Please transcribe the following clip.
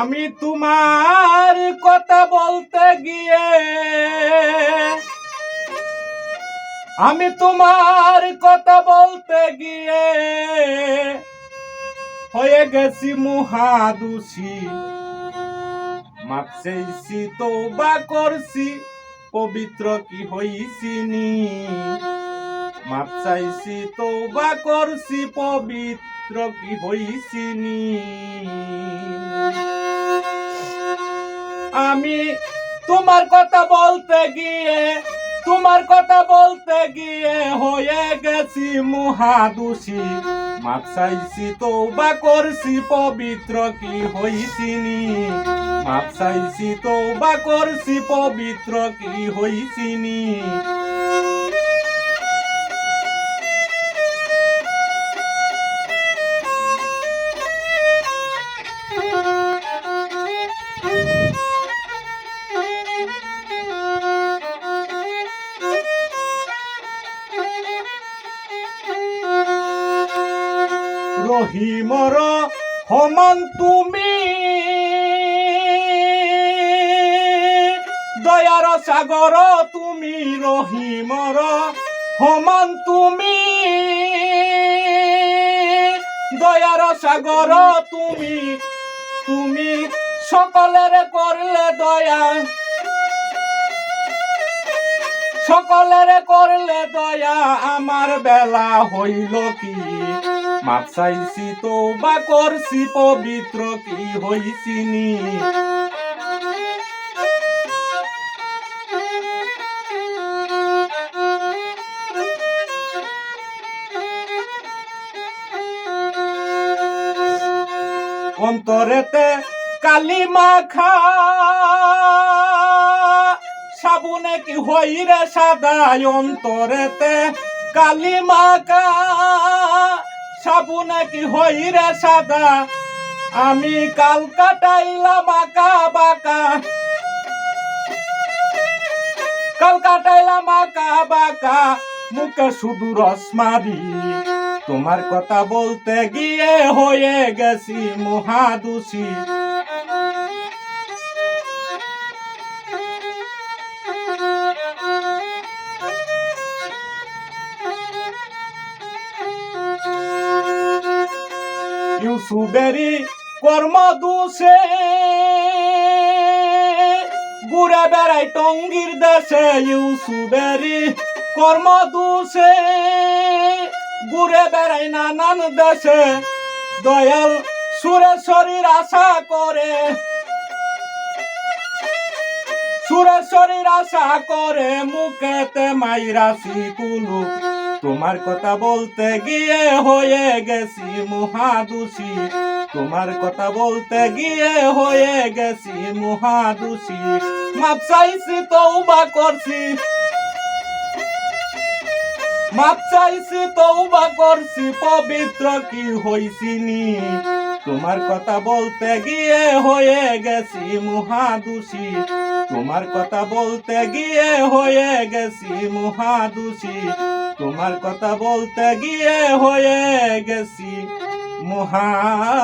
আমি তোমার কথা বলতে গিয়ে, আমি তোমার কথা বলতে গিয়ে হয়ে গেছি মহাদুষী। মাপ চাইছি তৌবা করছি, পবিত্র কি হইছিনি মাপ চাইছি তৌবা করছি, পবিত্র কি হইছিনি আমি তোমার কথা বলতে গিয়ে, তোমার কথা বলতে গিয়ে হয়ে গেছি মহাদুষী। মাপ চাইছি তৌবা করছি, পবিত্র কি হইছিনি মাপ চাইছি তৌবা করছি, পবিত্র কি হইছিনি রহিমর সমান তুমি। দয়ার সাগৰ তুমি ৰহিমৰ সমান তুমি। দয়ার সাগৰ তুমি তুমি সকলেৰে করলে দয়া। সকলেরে করলে দয়া, আমার বেলা হইল কি? মাপ চাইছি বা করছি পবিত্র কি হইছিনি অন্তরেতে কালি মাখা সাবুনে কি হইরে সাদা অন্তরেতে কালি মাখা নাকি হইরা সাদা? আমি আঁকা বাঁকা। আঁকা বাঁকা। মুখে শুধু রসমারি তোমার কথা বলতে গিয়ে হয়ে গেছি মহাদুষী। ইউসুফেরি কর্ম দোষে। ঘুরে বেড়াই টঙ্গির দেশে ইউসুফেরি কর্ম দোষে। ঘুরে বেড়াই নানান দেশে দয়াল সুরেশ্বরীর আশা করে। সুরেশ্বরীর আশা করে মুখেতে মাইরাসি কুলু তোমার কথা বলতে গিয়ে হয়ে গেছি মহাদুষী। তোমার কথা বলতে গিয়ে হয়ে গেছি মহাদুষী। মাপ চাইছি তৌবা করছি। মাপ চাইছি তৌবা করছি, পবিত্র কি হইছিনি? তোমার কথা বলতে গিয়ে হয়ে গেছি মহাদুষী। তোমার কথা বলতে গিয়ে হয়ে গেছি মহাদুষী। তোমার কথা বলতে গিয়ে হয়ে গেছি মহাদুষী।